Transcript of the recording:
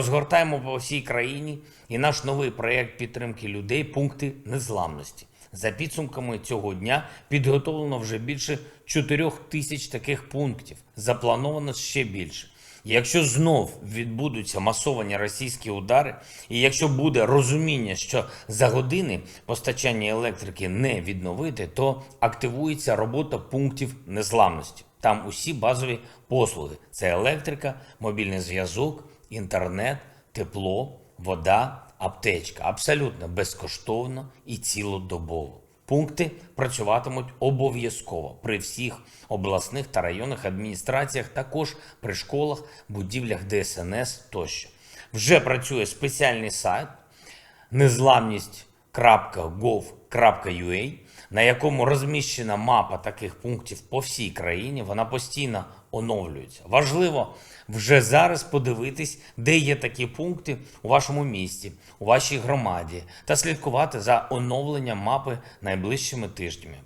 Розгортаємо по всій країні і наш новий проєкт підтримки людей пункти незламності. За підсумками цього дня підготовлено вже більше 4 тисяч таких пунктів. Заплановано ще більше. Якщо знов відбудуться масовані російські удари, і якщо буде розуміння, що за години постачання електрики не відновити, то активується робота пунктів незламності. Там усі базові послуги: це електрика, мобільний зв'язок, інтернет, тепло, вода, аптечка. Абсолютно безкоштовно і цілодобово. Пункти працюватимуть обов'язково при всіх обласних та районних адміністраціях, також при школах, будівлях ДСНС тощо. Вже працює спеціальний сайт незламність.gov.ua, на якому розміщена мапа таких пунктів по всій країні. Вона постійно оновлюється. Важливо вже зараз подивитись, де є такі пункти у вашому місті, у вашій громаді, та слідкувати за оновленням мапи найближчими тижнями.